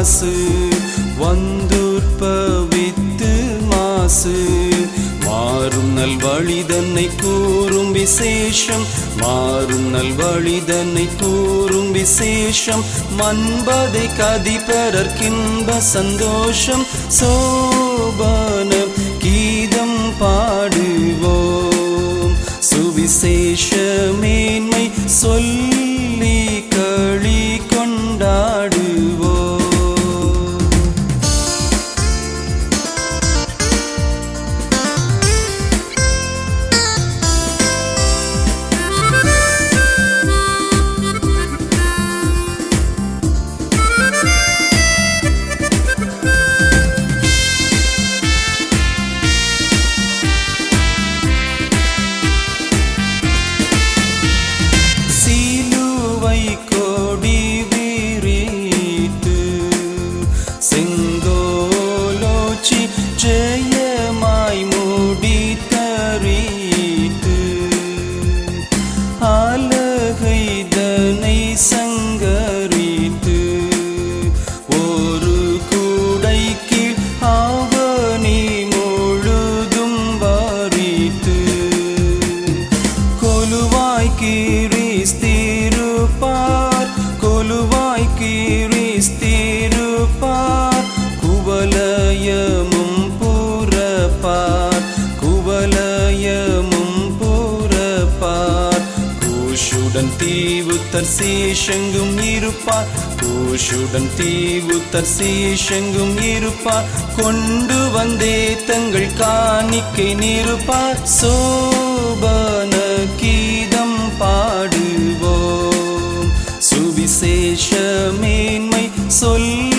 மாசு பவித்து மாசு. மாறும் நல்வழிதன்னை கூறும் விசேஷம் மாறும் நல்வழிதன்னை கூறும் விசேஷம். மண்பதை கதிபரர்க்கின்ப சந்தோஷம். சோபன கீதம் பாடுவோம். சுவிசேஷ மேன்மை சொல்லி களி கொண்டாடு குவலயமும் புறப்பார் குவலயமும் புறப்பார். கூஷுடன் தீவுத்தர் சேஷங்கும் இருப்பார் கூஷுடன் தீவுத்தர் சேஷங்கும் இருப்பார். கொண்டு வந்தே தங்கள் காணிக்கை நிருப்பார். சோபன கீதம் பாடுவோம். சுவிசேஷ மேன்மை சொல்ல